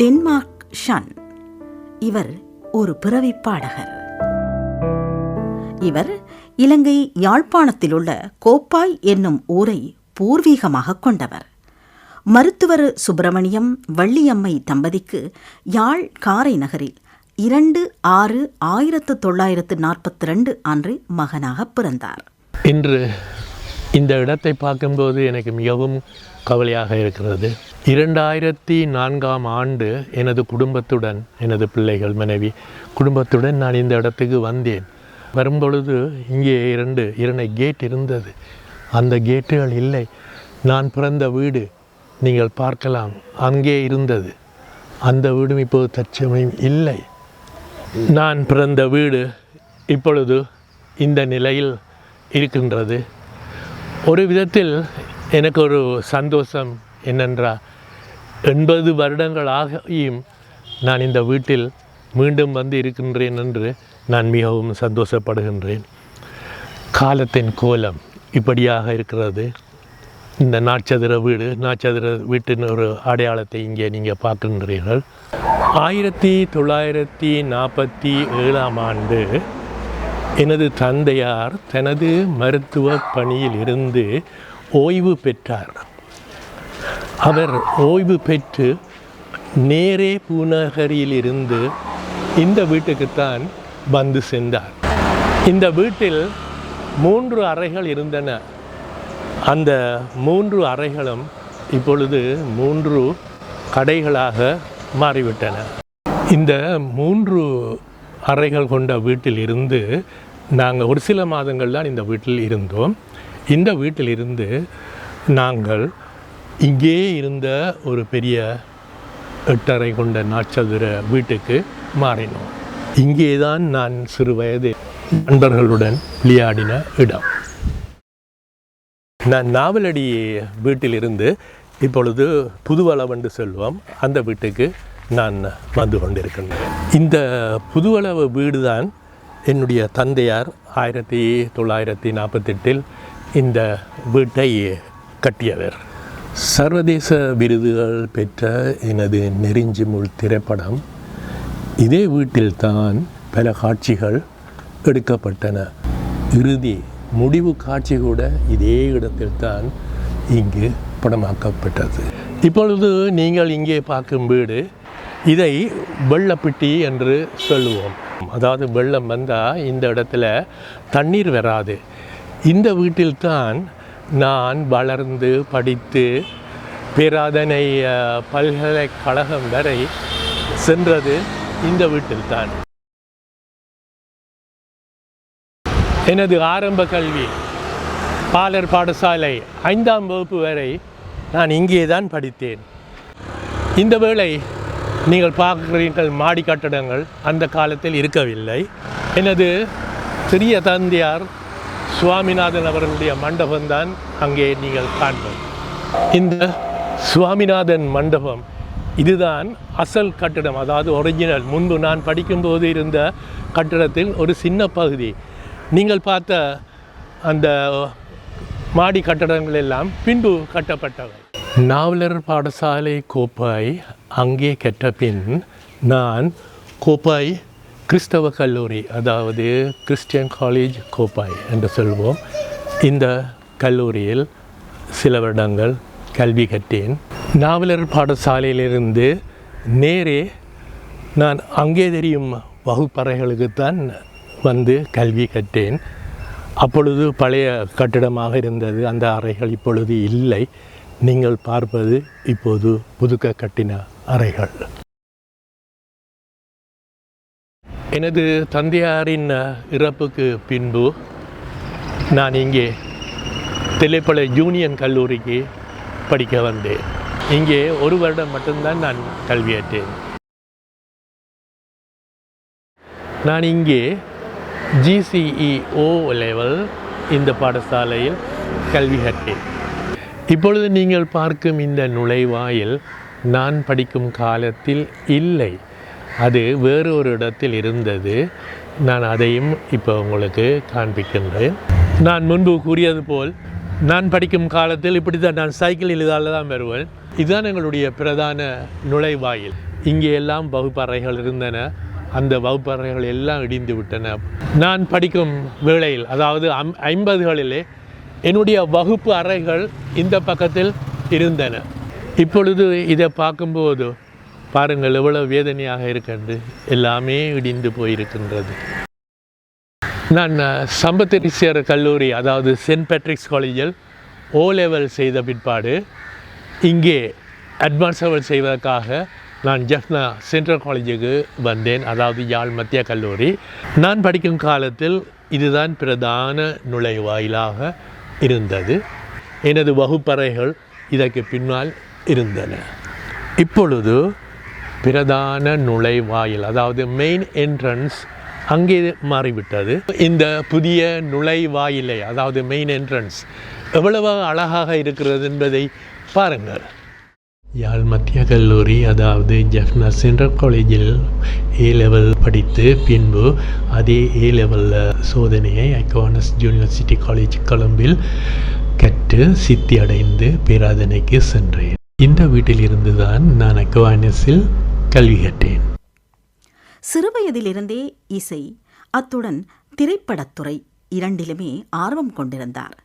Denmark ஷன். இவர் ஒரு பிறவி பாடகர். இவர் இலங்கை யாழ்ப்பாணத்தில் உள்ள கோப்பாய் என்னும் ஊரை பூர்வீகமாக கொண்டவர். மருத்துவர் சுப்பிரமணியம் வள்ளியம்மை தம்பதிக்கு யாழ் காரை நகரில் இரண்டு ஆறு ஆயிரத்து தொள்ளாயிரத்து நாற்பத்தி ரெண்டு அன்று மகனாக பிறந்தார். இன்று இந்த இடத்தை பார்க்கும்போது எனக்கு மிகவும் கவலையாக இருக்கிறது. இரண்டாயிரத்தி நான்காம் ஆண்டு எனது குடும்பத்துடன் எனது பிள்ளைகள் மனைவி குடும்பத்துடன் நான் இந்த இடத்துக்கு வந்தேன். வரும்பொழுது இங்கே இரண்டு இரண்டு கேட் இருந்தது. அந்த கேட்டுகள் இல்லை. நான் பிறந்த வீடு நீங்கள் பார்க்கலாம். அங்கே இருந்தது. அந்த வீடும் இப்போது தற்சமயம் இல்லை. நான் பிறந்த வீடு இப்பொழுது இந்த நிலையில் இருக்கின்றது. ஒரு விதத்தில் எனக்கு ஒரு சந்தோஷம் என்னென்றால் எண்பது வருடங்களாகியும் நான் இந்த வீட்டில் மீண்டும் வந்து இருக்கின்றேன் என்று நான் மிகவும் சந்தோஷப்படுகின்றேன். காலத்தின் கோலம் இப்படியாக இருக்கிறது. இந்த நாட்சதுர வீடு நாட்சதுர வீட்டின் ஒரு அடையாளத்தை இங்கே நீங்கள் பார்க்கின்றீர்கள். ஆயிரத்தி தொள்ளாயிரத்தி நாற்பத்தி ஏழாம் ஆண்டு எனது தந்தையார் தனது மருத்துவ பணியில் இருந்து ஓய்வு பெற்றார். அவர் ஓய்வு பெற்று நேரே பூநகரியில் இருந்து இந்த வீட்டுக்குத்தான் வந்து சென்றார். இந்த வீட்டில் மூன்று அறைகள் இருந்தன. அந்த மூன்று அறைகளும் இப்பொழுது மூன்று கடைகளாக மாறிவிட்டன. இந்த மூன்று அறைகள் கொண்ட வீட்டில் இருந்து நாங்கள் ஒரு சில மாதங்கள் தான் இந்த வீட்டில் இருந்தோம். இந்த வீட்டிலிருந்து நாங்கள் இங்கே இருந்த ஒரு பெரிய எட்டரை கொண்ட நாட்சதுர வீட்டுக்கு மாறினோம். இங்கே தான் நான் சிறு வயது நண்பர்களுடன் விளையாடின இடம். நான் நாவலடி வீட்டிலிருந்து இப்பொழுது புதுவளவண்டு செல்வோம். அந்த வீட்டுக்கு நான் வந்து கொண்டிருக்கின்றேன். இந்த புதுவளவு வீடு தான் என்னுடைய தந்தையார் ஆயிரத்தி தொள்ளாயிரத்தி நாற்பத்தெட்டில் இந்த வீட்டை கட்டியவர். சர்வதேச விருதுகள் பெற்ற எனது நெறிஞ்சிமுள் திரைப்படம் இதே வீட்டில்தான் பல காட்சிகள் எடுக்கப்பட்டன. இறுதி முடிவு காட்சி கூட இதே இடத்தில்தான் இங்கு படமாக்கப்பட்டது. இப்பொழுது நீங்கள் இங்கே பார்க்கும் வீடு இதை வெள்ளப்பிட்டி என்று சொல்லுவோம். அதாவது வெள்ளம் வந்தால் இந்த இடத்துல தண்ணீர் வராது. இந்த வீட்டில்தான் நான் வளர்ந்து படித்து பேராதனை பல்கலைக்கழகம் வரை சென்றது இந்த வீட்டில்தான். எனது ஆரம்ப கல்வி பாலர் பாடசாலை ஐந்தாம் வகுப்பு வரை நான் இங்கே தான் படித்தேன். இந்த வேளை நீங்கள் பார்க்குறீர்கள் மாடி கட்டடங்கள் அந்த காலத்தில் இருக்கவில்லை. எனது சிறிய தந்தையார் சுவாமிநாதன் அவர்களுடைய மண்டபம்தான் அங்கே நீங்கள் காண்பது. இந்த சுவாமிநாதன் மண்டபம் இதுதான் அசல் கட்டிடம். அதாவது ஒரிஜினல் முன்பு நான் படிக்கும்போது இருந்த கட்டிடத்தில் ஒரு சின்ன பகுதி. நீங்கள் பார்த்த அந்த மாடி கட்டடங்கள் எல்லாம் பின்பு கட்டப்பட்டவை. நாவலர் பாடசாலை கோப்பாய் அங்கே கெட்ட பின் நான் கோப்பாய் கிறிஸ்தவ கல்லூரி அதாவது கிறிஸ்டியன் காலேஜ் கோப்பாய் என்று சொல்வோம். இந்த கல்லூரியில் சில வருடங்கள் கல்வி கற்றேன். நாவலர் பாடசாலையிலிருந்து நேரே நான் அங்கே தெரியும் வகுப்பறைகளுக்குத்தான் வந்து கல்வி கற்றேன். அப்பொழுது பழைய கட்டிடமாக இருந்தது அந்த அறைகள் இப்பொழுது இல்லை. நீங்கள் பார்ப்பது இப்போது புதுக்க கட்டின அறைகள். எனது தந்தையாரின் இறப்புக்கு பின்பு நான் இங்கே தில்லைப்பளை யூனியன் கல்லூரிக்கு படிக்க வந்தேன். இங்கே ஒரு வருடம் மட்டும்தான் நான் கல்வியேற்றேன் நான் இங்கே ஜிசிஇஓ லெவல் இந்த பாடசாலையில் கல்வி கற்றேன். இப்பொழுது நீங்கள் பார்க்கும் இந்த நுழைவாயில் நான் படிக்கும் காலத்தில் இல்லை. அது வேறு ஒரு இடத்தில் இருந்தது. நான் அதையும் இப்போ உங்களுக்கு காண்பிக்கின்றேன். நான் முன்பு கூறியது போல் நான் படிக்கும் காலத்தில் இப்படி தான் நான் சைக்கிளில் இதால் தான் வருவேன். இதுதான் எங்களுடைய பிரதான நுழைவாயில். இங்கே எல்லாம் வகுப்பறைகள் இருந்தன. அந்த வகுப்பறைகள் எல்லாம் இடிந்து விட்டன. நான் படிக்கும் வேளையில் அதாவது அம் ஐம்பதுகளிலே என்னுடைய வகுப்பு அறைகள் இந்த பக்கத்தில் இருந்தன. இப்பொழுது இதை பார்க்கும்போது பாருங்கள் எவ்வளவு வேதனையாக இருக்கின்றது. எல்லாமே இடிந்து போயிருக்கின்றது. நான் சம்பத்திரிசியர் கல்லூரி அதாவது சென்ட் பேட்ரிக்ஸ் காலேஜில் ஓ லெவல் செய்த பிற்பாடு இங்கே அட்வான்ஸ் லெவல் செய்வதற்காக நான் ஜெஃப்னா சென்ட்ரல் காலேஜுக்கு வந்தேன் அதாவது யாழ் மத்திய கல்லூரி. நான் படிக்கும் காலத்தில் இதுதான் பிரதான நுழைவாயிலாக இருந்தது. எனது வகுப்பறைகள் இதற்கு பின்னால் இருந்தன. இப்பொழுது பிரதான நுழைவாயில் அதாவது மெயின் என்ட்ரன்ஸ் அங்கே மாறிவிட்டது. இந்த புதிய நுழைவாயிலை அதாவது மெயின் என்ட்ரன்ஸ் எவ்வளவு அழகாக இருக்கிறது என்பதை பாருங்கள். யாழ் மத்திய கல்லூரி அதாவது ஜெஃப்னா சென்ட்ரல் காலேஜில் ஏ லெவல் படித்து பின்பு அதே ஏ லெவலில் சோதனையை ஐகானஸ் யூனிவர்சிட்டி காலேஜ் கொழும்பில் கற்று சித்தி அடைந்து பேராதனைக்கு சென்றேன். இந்த வீட்டிலிருந்து தான் நான் அக்வானஸில் கல்வி கற்றேன். சிறுவயதிலிருந்தே இசை அத்துடன் திரைப்படத்துறை இரண்டிலுமே ஆர்வம் கொண்டிருந்தார்.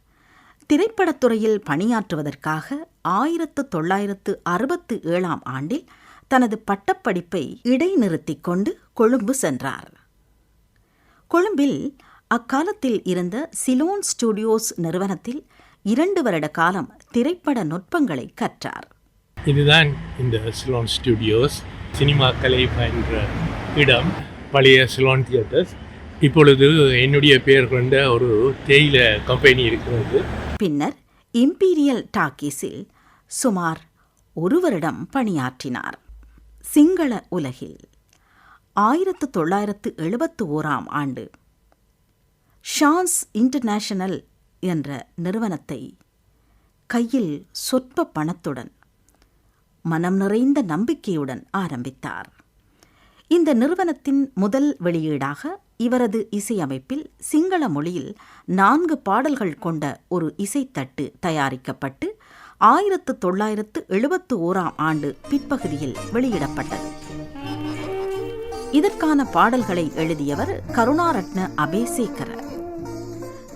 திரைப்படத்துறையில் பணியாற்றுவதற்காக ஆயிரத்து தொள்ளாயிரத்து அறுபத்து ஏழாம் ஆண்டில் தனது பட்டப்படிப்பை இடைநிறுத்திக் கொண்டு கொழும்பு சென்றார். கொழும்பில் அக்காலத்தில் இருந்த சிலோன் ஸ்டுடியோஸ் நிறுவனத்தில் இரண்டு வருட காலம் திரைப்பட நுட்பங்களை கற்றார். இதுதான் இந்த சிலோன் ஸ்டுடியோஸ். சினிமா கலை பயின்ற இடம் பழைய சிலோன் தியேட்டர்ஸ் இப்பொழுது என்னுடைய பெயர் கொண்ட ஒரு தேயில கம்பெனி இருக்கிறது. பின்னர் இம்பீரியல் டாக்கீஸில் சுமார் ஒரு வருடம் பணியாற்றினார். சிங்கள உலகில் ஆயிரத்து தொள்ளாயிரத்து எழுபத்து ஓராம் ஆண்டு ஷான்ஸ் இன்டர்நேஷனல் என்ற நிறுவனத்தை கையில் சொற்ப பணத்துடன் மனம் நிறைந்த நம்பிக்கையுடன் ஆரம்பித்தார். இந்த நிறுவனத்தின் முதல் வெளியீடாக இவரது இசையமைப்பில் சிங்கள மொழியில் நான்கு பாடல்கள் கொண்ட ஒரு இசைத்தட்டு தயாரிக்கப்பட்டு ஆயிரத்து தொள்ளாயிரத்து எழுபத்து ஓராம் ஆண்டு பிற்பகுதியில் வெளியிடப்பட்டது. இதற்கான பாடல்களை எழுதியவர் கருணாரட்ன அபேசேகர.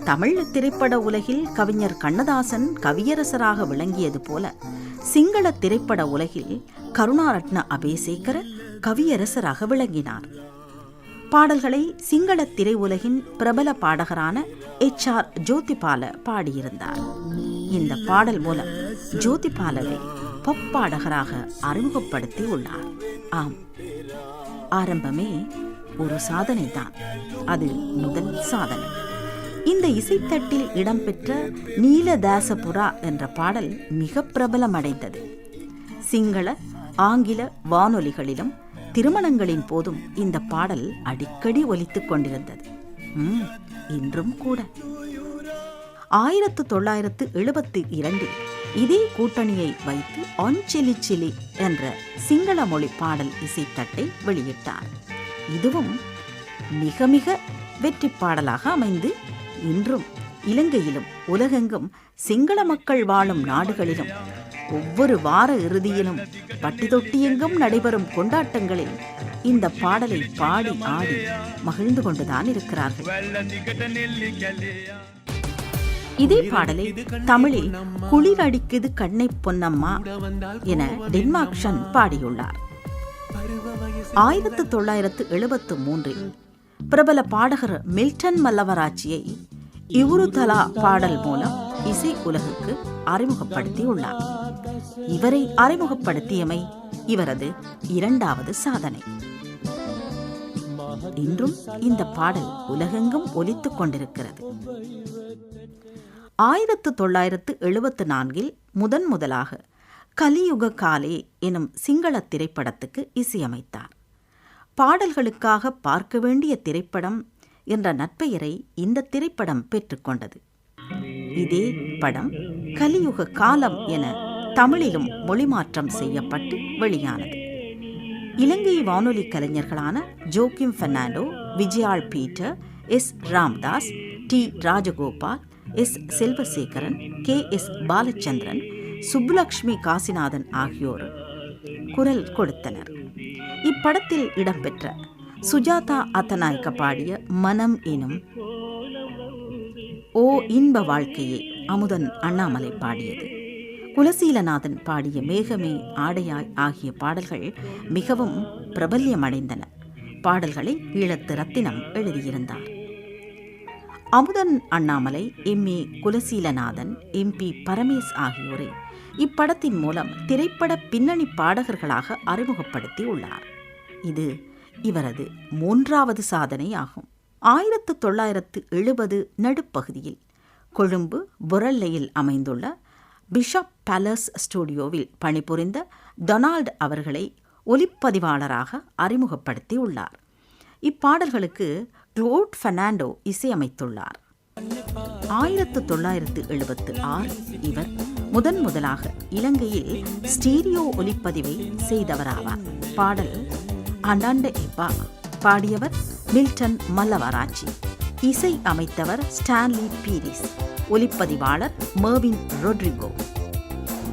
தமிழ் திரைப்பட உலகில் கவிஞர் கண்ணதாசன் கவியரசராக விளங்கியது போல சிங்கள திரைப்பட உலகில் கருணாரட்ன அபேசேகர கவியரசராக விளங்கினார். பாடல்களை சிங்கள திரையுலகின் பிரபல பாடகரான எச். ஆர். ஜோதிபால பாடியிருந்தார். இந்த பாடல் மூலம் ஜோதிபாலவை பொப் பாடகராக அறிமுகப்படுத்தி உள்ளார். ஆம் ஆரம்பமே ஒரு சாதனை தான் அது முதல் சாதனை. இந்த இசைத்தட்டில் இடம்பெற்ற நீலதாசபுரா என்ற பாடல் மிக பிரபலமடைந்தது. சிங்கள ஆங்கில வானொலிகளிலும் திருமணங்களின் போதும் இந்த பாடல் அடிக்கடி ஒலித்துக் கொண்டிருந்தது. இன்றும் கூட. ஆயிரத்து தொள்ளாயிரத்து எழுபத்தி இரண்டில் இதே கூட்டணியை வைத்து ஒன்சிலி சிலி என்ற சிங்கள மொழி பாடல் இசைத்தட்டை வெளியிட்டார். இதுவும் மிக மிக வெற்றி பாடலாக அமைந்து இன்றும் இலங்கையிலும் உலகெங்கும் சிங்கள மக்கள் வாழும் நாடுகளிலும் ஒவ்வொரு வார இறுதியிலும் பட்டி தொட்டியெங்கும் நடைபெறும் கொண்டாட்டங்களில் இந்த பாடலை பாடி ஆடி மகிழ்ந்து கொண்டுதான் இருக்கிறார்கள். இதே பாடலை தமிழில் குளிர் அடிக்குது கண்ணை பொன்னம்மா என டென்மார்க்ஷன் பாடியுள்ளார். ஆயிரத்து தொள்ளாயிரத்து எழுபத்து மூன்றில் பிரபல பாடகர் மில்டன் மல்லவராட்சியை இவுருதலா பாடல் மூலம் இசை உலகுக்கு அறிமுகப்படுத்தியுள்ளார். இவரை அறிமுகப்படுத்தியமை இவரது இரண்டாவது சாதனை. இன்றும் இந்த பாடல் உலகெங்கும் ஒலித்துக் கொண்டிருக்கிறது. ஆயிரத்து தொள்ளாயிரத்து எழுபத்து நான்கில் முதன் முதலாக கலியுக காலே எனும் சிங்கள திரைப்படத்துக்கு இசையமைத்தார். பாடல்களுக்காக பார்க்க வேண்டிய திரைப்படம் என்ற நற்பெயரை இந்த திரைப்படம் பெற்றுக்கொண்டது. இதே படம் கலியுக காலம் என தமிழிலும் மொழிமாற்றம் செய்யப்பட்டு வெளியானது. இலங்கை வானொலி கலைஞர்களான Joachim Fernando Vijayal Peter S Ramdas T Rajagopal S Selvasekaran K S Balachandran Subbulakshmi Kasinathan ஆகியோர் குரல் கொடுத்தனர். இப்படத்தில் இடம்பெற்ற சுஜாதா அத்தநாயக்க பாடிய மனம் எனும் ஓ இன்ப வாழ்க்கையே அமுதன் அண்ணாமலை பாடியது. குலசீலநாதன் பாடிய மேகமே ஆடையாய் ஆகிய பாடல்கள் மிகவும் பிரபல்யமடைந்தன. பாடல்களை ஈழத்து ரத்தினம் எழுதியிருந்தார். Amuthan Annamalai M. A. Kulaseelanathan M. P. Paramesh ஆகியோரை இப்படத்தின் மூலம் திரைப்பட பின்னணி பாடகர்களாக அறிமுகப்படுத்தி உள்ளார் இது இவரது மூன்றாவது சாதனை ஆகும் ஆயிரத்து தொள்ளாயிரத்து எழுபது நடுப்பகுதியில் கொழும்பு புரல்லையில் அமைந்துள்ள பிஷப் பேலஸ் ஸ்டுடியோவில் பணிபுரிந்த டொனால்ட் அவர்களை ஒலிப்பதிவாளராக அறிமுகப்படுத்தி உள்ளார் இப்பாடல்களுக்கு க்ளோட் ஃபெர்னாண்டோ இசையமைத்துள்ளார். ஆயிரத்து தொள்ளாயிரத்து எழுபத்து ஆறு இவர் முதன் முதலாக இலங்கையில் ஸ்டீரியோ ஒலிப்பதிவை செய்தவராவார். பாடல் அண்டாண்ட எப்பா பாடியவர் மில்டன் மல்லவராச்சி இசை அமைத்தவர் ஸ்டான்லி பீரிஸ். ஒலிப்பதிவாளர் மர்வின் ரொட்ரிகோ.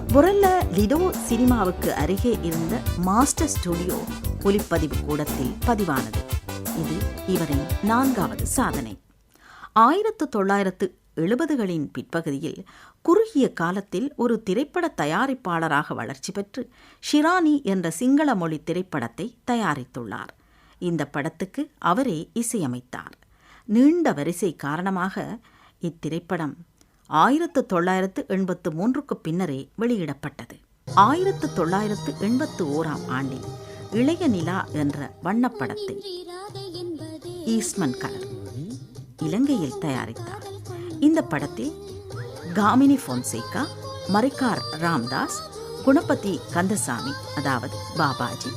புரல்ல லிடோ சினிமாவுக்கு அருகே இருந்த மாஸ்டர் ஸ்டுடியோ ஒலிப்பதிவு கூடத்தில் பதிவானது. இது இவரின் நான்காவது சாதனை. ஆயிரத்து தொள்ளாயிரத்து எழுபதுகளின் பிற்பகுதியில் குறுகிய காலத்தில் ஒரு திரைப்பட தயாரிப்பாளராக வளர்ச்சி பெற்று ஷிரானி என்ற சிங்கள மொழி திரைப்படத்தை தயாரித்துள்ளார். இந்த படத்துக்கு அவரே இசையமைத்தார். நீண்ட வரிசை காரணமாக இத்திரைப்படம் ஆயிரத்து தொள்ளாயிரத்து எண்பத்து மூன்றுக்கு பின்னரே வெளியிடப்பட்டது. ஆயிரத்து தொள்ளாயிரத்து எண்பத்து ஓராம் ஆண்டில் இளைய நிலா என்ற வண்ணப்படத்தை ஈஸ்மன் கலர் இலங்கையில் தயாரித்தார். இந்த படத்தில் காமினி ஃபோன்சேகா மரிக்கார் ராம்தாஸ் குணபதி கந்தசாமி அதாவது பாபாஜி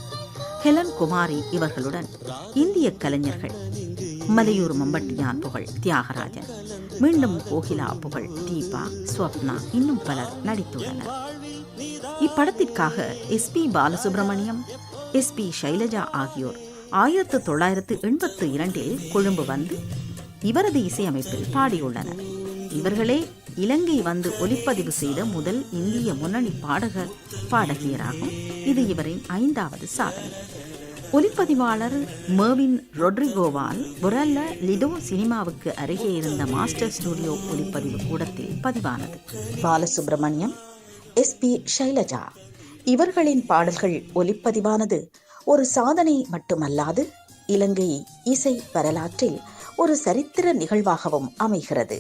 ஹெலன் குமாரி இவர்களுடன் இந்திய கலைஞர்கள் மலையூர் மம்பட்டியான் புகழ் தியாகராஜன் மீண்டும் கோகிலா புகழ் தீபா ஸ்வப்னா இன்னும் பலர் நடித்துள்ளனர். இப்படத்திற்காக S P Balasubrahmanyam S P Sailaja ஆகியோர் ஆயிரத்து தொள்ளாயிரத்து எண்பத்து இரண்டில் கொழும்பு வந்து இவரது இசையமைப்பில் பாடியுள்ளனர். இவர்களே இலங்கை வந்து ஒலிப்பதிவு செய்த முதல் இந்திய முன்னணி பாடகர் பாடகியராகும். இது இவரின் ஐந்தாவது சாதனை. ஒலிப்பதிவாளர் மர்வின் ரொட்ரிகோவால் புரல்ல லிடோ சினிமாவுக்கு அருகே இருந்த மாஸ்டர் ஸ்டுடியோ ஒலிப்பதிவு கூடத்தில் பதிவானது. பாலசுப்ரமணியம் எஸ். பி. ஷைலஜா. இவர்களின் பாடல்கள் ஒலிப்பதிவானது. ஒரு சாதனை மட்டுமல்லாது இலங்கை இசை வரலாற்றில் ஒரு சரித்திர நிகழ்வாகவும் அமைகிறது.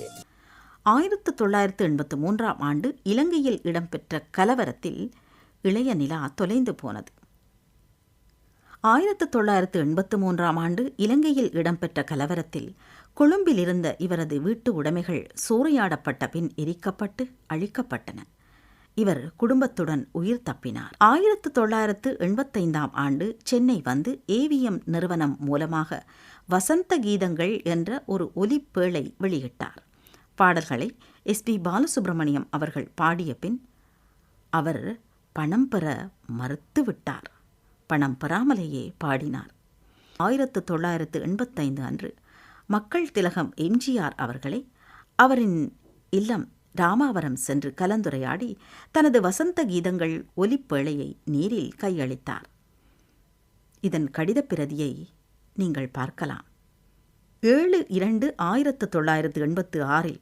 ஆயிரத்து தொள்ளாயிரத்து எண்பத்து மூன்றாம் ஆண்டு இலங்கையில் இடம்பெற்ற கலவரத்தில் இளைய நிலா தொலைந்து போனது. ஆயிரத்து தொள்ளாயிரத்து எண்பத்து மூன்றாம் ஆண்டு இலங்கையில் இடம்பெற்ற கலவரத்தில் கொழும்பில் இருந்த இவரது வீட்டு உடைமைகள் சூறையாடப்பட்ட பின் எரிக்கப்பட்டு அழிக்கப்பட்டன. இவர் குடும்பத்துடன் உயிர் தப்பினார். ஆயிரத்து தொள்ளாயிரத்து எண்பத்தைந்தாம் ஆண்டு சென்னை வந்து ஏவிஎம் நிறுவனம் மூலமாக வசந்த கீதங்கள் என்ற ஒரு ஒலிப்பேழை வெளியிட்டார். பாடல்களை எஸ் பி பாலசுப்ரமணியம் அவர்கள் பாடிய பின் அவர் பணம் பெற மறுத்துவிட்டார் பணம் பெறாமலேயே பாடினார். ஆயிரத்து தொள்ளாயிரத்து எண்பத்தைந்து அன்று மக்கள் திலகம் எம்ஜிஆர் அவர்களை அவரின் இல்லம் ராமாவரம் சென்று கலந்துரையாடி தனது வசந்த கீதங்கள் ஒலிப்பேழையை நேரில் கையளித்தார். இதன் கடிதப் பிரதியை நீங்கள் பார்க்கலாம். ஏழு இரண்டு ஆயிரத்து தொள்ளாயிரத்து எண்பத்து ஆறில்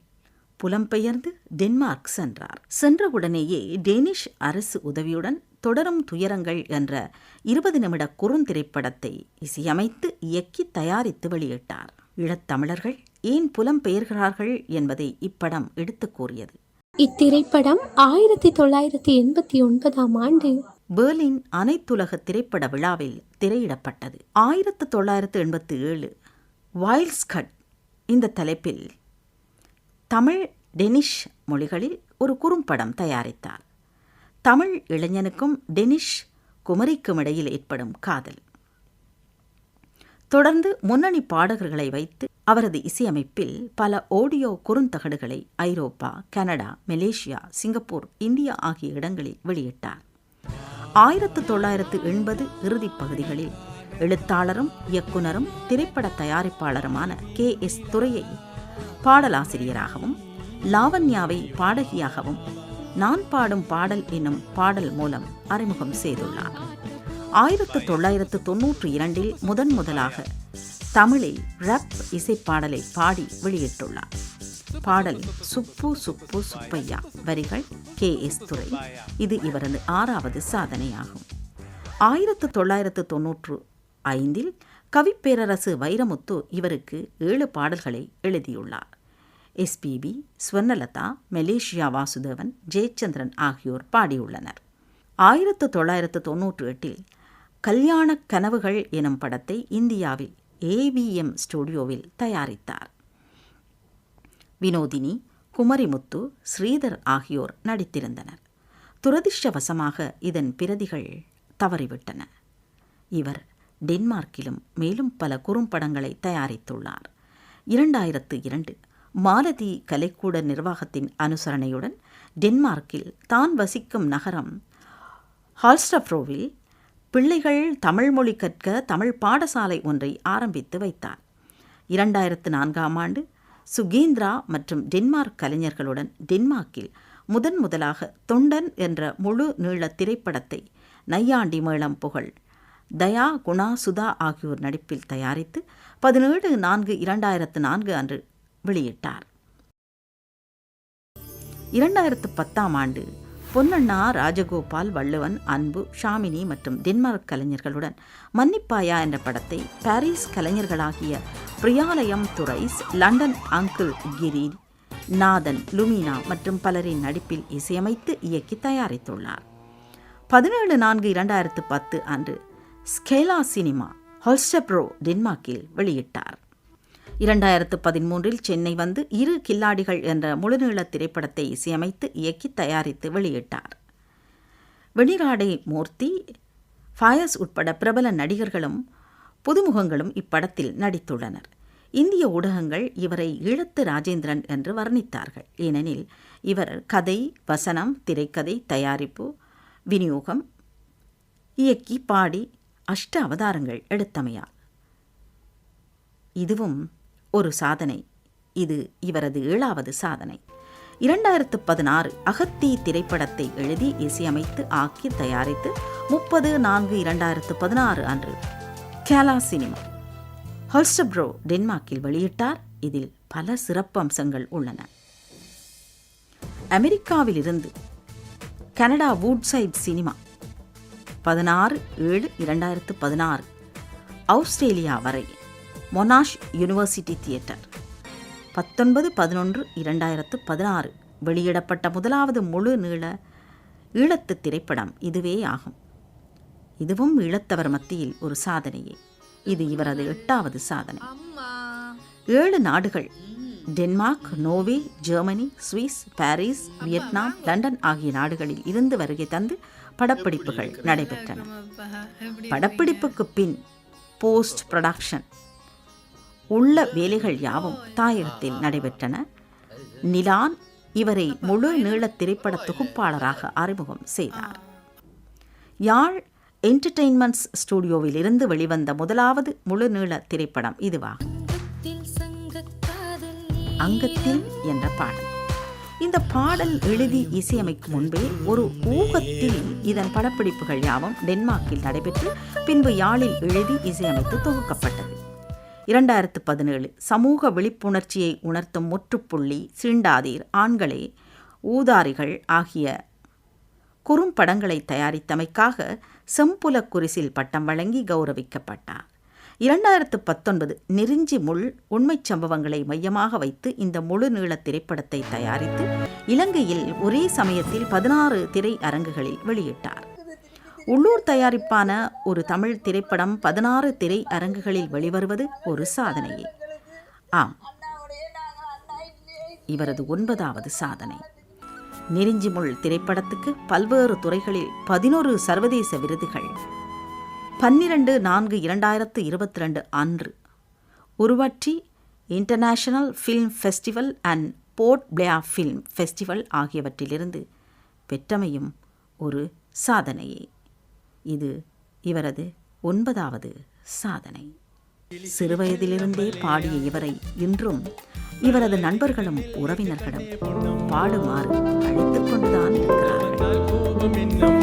புலம்பெயர்ந்து டென்மார்க் சென்றார். சென்றவுடனேயே டேனிஷ் அரசு உதவியுடன் தொடரும் துயரங்கள் என்ற இருபது நிமிட குறுந்திரைப்படத்தை இசையமைத்து இயக்கி தயாரித்து வெளியிட்டார். ஈழத்தமிழர்கள் ஏன் புலம்பெயர்கிறார்கள் என்பதை இப்படம் எடுத்துக் கூறியது. இத்திரைப்படம் ஆயிரத்தி தொள்ளாயிரத்தி எண்பத்தி ஒன்பதாம் ஆண்டு பெர்லின் அனைத்துலக திரைப்பட விழாவில் திரையிடப்பட்டது. ஆயிரத்து தொள்ளாயிரத்து எண்பத்தி ஏழு வைல்ஸ்கட் இந்த தலைப்பில் தமிழ் டெனிஷ் மொழிகளில் ஒரு குறும்படம் தயாரித்தார். தமிழ் இளைஞனுக்கும் டெனிஷ் குமரிக்கும் இடையில் ஏற்படும் காதல். தொடர்ந்து முன்னணி பாடகர்களை வைத்து அவரது இசையமைப்பில் பல ஆடியோ குறுந்தகடுகளை ஐரோப்பா கனடா மலேசியா சிங்கப்பூர் இந்தியா ஆகிய இடங்களில் வெளியிட்டார். ஆயிரத்து தொள்ளாயிரத்து எண்பது இறுதிப் பகுதிகளில் எழுத்தாளரும் இயக்குனரும் திரைப்பட தயாரிப்பாளருமான கே. எஸ். துரையை பாடலாசிரியராகவும் லாவண்யாவை பாடகியாகவும் நான் பாடும் பாடல் என்னும் பாடல் மூலம் அறிமுகம் செய்துள்ளார். ஆயிரத்து தொள்ளாயிரத்து தொன்னூற்றி இரண்டில் முதன் முதலாக தமிழில் ரப் இசைப்பாடலை பாடி வெளியிட்டுள்ளார். பாடல் சுப்பு சுப்பு சுப்பையா வரிகள் கே எஸ் துரை இது இவரது ஆறாவது சாதனையாகும். ஆயிரத்து தொள்ளாயிரத்து தொன்னூற்று ஐந்தில் கவிப்பேரரசு வைரமுத்து இவருக்கு ஏழு பாடல்களை எழுதியுள்ளார். எஸ்பிபி ஸ்வர்ணலதா மலேசியா வாசுதேவன் ஜெயச்சந்திரன் ஆகியோர் பாடியுள்ளனர். ஆயிரத்து தொள்ளாயிரத்து தொன்னூற்று எட்டில் கல்யாண கனவுகள் எனும் படத்தை இந்தியாவில் ஏவிஎம் ஸ்டுடியோவில் தயாரித்தார். வினோதினி குமரிமுத்து ஸ்ரீதர் ஆகியோர் நடித்திருந்தனர். துரதிர்ஷ்டவசமாக இதன் பிரதிகள் தவறிவிட்டன. இவர் டென்மார்க்கிலும் மேலும் பல குறும்படங்களை தயாரித்துள்ளார். இரண்டாயிரத்து இரண்டு மாலதி கலைக்கூட நிர்வாகத்தின் அனுசரணையுடன் டென்மார்க்கில் தான் வசிக்கும் நகரம் ஹால்ஸ்டப்ரோவில் பிள்ளைகள் தமிழ் மொழி கற்க தமிழ் பாடசாலை ஒன்றை ஆரம்பித்து வைத்தார். இரண்டாயிரத்து நான்காம் ஆண்டு சுகேந்திரா மற்றும் டென்மார்க் கலைஞர்களுடன் டென்மார்க்கில் முதன் முதலாக தொண்டன் என்ற முழு நீள திரைப்படத்தை நையாண்டி மேளம் புகழ் தயா குணா சுதா ஆகியோர் நடிப்பில் தயாரித்து பதினேழு நான்கு இரண்டாயிரத்து நான்கு அன்று வெளியிட்டார். இரண்டாயிரத்து பத்தாம் ஆண்டு பொன்னண்ணா ராஜகோபால் வள்ளுவன் அன்பு ஷாமினி மற்றும் டென்மார்க் கலைஞர்களுடன் மன்னிப்பாயா என்ற படத்தை Paris கலைஞர்களாகிய Priyalayam Thurais London uncle Girinathan Lumina மற்றும் பலரின் நடிப்பில் இசையமைத்து இயக்கி தயாரித்துள்ளார். பதினேழு நான்கு இரண்டாயிரத்து பத்து அன்று ஸ்கேலா சினிமா ஹொல்ஸ்டப்ரோ டென்மார்க்கில் வெளியிட்டார். இரண்டாயிரத்து பதிமூன்றில் சென்னை வந்து இரு கில்லாடிகள் என்ற முழுநீள திரைப்படத்தை இசையமைத்து இயக்கி தயாரித்து வெளியிட்டார். வெளிநாடை மூர்த்தி ஃபயஸ் உட்பட பிரபல நடிகர்களும் புதுமுகங்களும் இப்படத்தில் நடித்துள்ளனர். இந்திய ஊடகங்கள் இவரை ஈழத்து ராஜேந்திரன் என்று வர்ணித்தார்கள். ஏனெனில் இவர் கதை வசனம் திரைக்கதை தயாரிப்பு விநியோகம் இயக்கி பாடி அஷ்ட அவதாரங்கள் எடுத்தமையார் இதுவும் ஒரு சாதனை. இது இவரது ஏழாவது சாதனை. இரண்டாயிரத்து பதினாறு அகத்தி திரைப்படத்தை எழுதி இசையமைத்து ஆக்கி தயாரித்து முப்பது நான்கு இரண்டாயிரத்து பதினாறு அன்று கேலா சினிமா. ஹல்ஸ்டப்ரோ டென்மார்க்கில் வெளியிட்டார். இதில் பல சிறப்பம்சங்கள் உள்ளன. அமெரிக்காவிலிருந்து கனடா வூட்சைட் சினிமா. பதினாறு ஏழு இரண்டாயிரத்து பதினாறு. ஆஸ்திரேலியா வரை. Monash university theatre. பத்தொன்பது பதினொன்று இரண்டாயிரத்து பதினாறு வெளியிடப்பட்ட முதலாவது முழு நீள ஈழத்து திரைப்படம் இதுவே ஆகும். இதுவும் ஈழத்தவர் மத்தியில் ஒரு சாதனையே. இது இவரது எட்டாவது சாதனை. ஏழு நாடுகள் Denmark Norway Germany Swiss Paris Vietnam London ஆகிய நாடுகளில் இருந்து வருகை தந்து படப்பிடிப்புகள் நடைபெற்றன. படப்பிடிப்புக்கு பின் போஸ்ட் ப்ரொடக்ஷன் உள்ள வேலைகள் யாவும் தாயகத்தில் நடைபெற்றன. நிலான் இவரை முழு நீள திரைப்பட தொகுப்பாளராக அறிமுகம் செய்தார். யாழ் என்டர்டெயின்மெண்ட்ஸ் ஸ்டுடியோவில் இருந்து வெளிவந்த முதலாவது முழு நீள திரைப்படம் இதுவாகும் அங்கத்தில் என்ற பாடல். இந்த பாடல் எழுதி இசையமைக்கும் முன்பே ஒரு ஊகத்தில் இதன் படப்பிடிப்புகள் யாவும் டென்மார்க்கில் நடைபெற்று பின்பு யாழில் எழுதி இசையமைத்து தொகுக்கப்பட்டது. இரண்டாயிரத்து பதினேழு சமூக விழிப்புணர்ச்சியை உணர்த்தும் முற்றுப்புள்ளி சீண்டாதீர் ஆண்களே ஊதாரிகள் ஆகிய குறும்படங்களை தயாரித்தமைக்காக செம்புல குரிசில் பட்டம் வழங்கி கௌரவிக்கப்பட்டார். இரண்டாயிரத்து பத்தொன்பது நெருஞ்சி முள் உண்மைச் சம்பவங்களை மையமாக வைத்து இந்த முழு நீள திரைப்படத்தை தயாரித்து இலங்கையில் ஒரே சமயத்தில் பதினாறு திரை அரங்குகளில் வெளியிட்டார். உள்ளூர் தயாரிப்பான ஒரு தமிழ் திரைப்படம் பதினாறு திரை அரங்குகளில் வெளிவருவது ஒரு சாதனையே. ஆம் இவரது ஒன்பதாவது சாதனை. நெறிஞ்சிமுள் திரைப்படத்துக்கு பல்வேறு துறைகளில் பதினொரு சர்வதேச விருதுகள். பன்னிரண்டு நான்கு இரண்டாயிரத்து இருபத்தி ரெண்டு அன்று உருவற்றி international film festival and Port Blair film festival ஆகியவற்றிலிருந்து பெற்றமையும் ஒரு சாதனையே. இது இவரது ஒன்பதாவது சாதனை. சிறுவயதிலிருந்தே பாடிய இவரை இன்றும் இவரது நண்பர்களும் உறவினர்களும் பாடுமாறு அழைத்துக் கொண்டுதான் இருக்கிறார்கள்.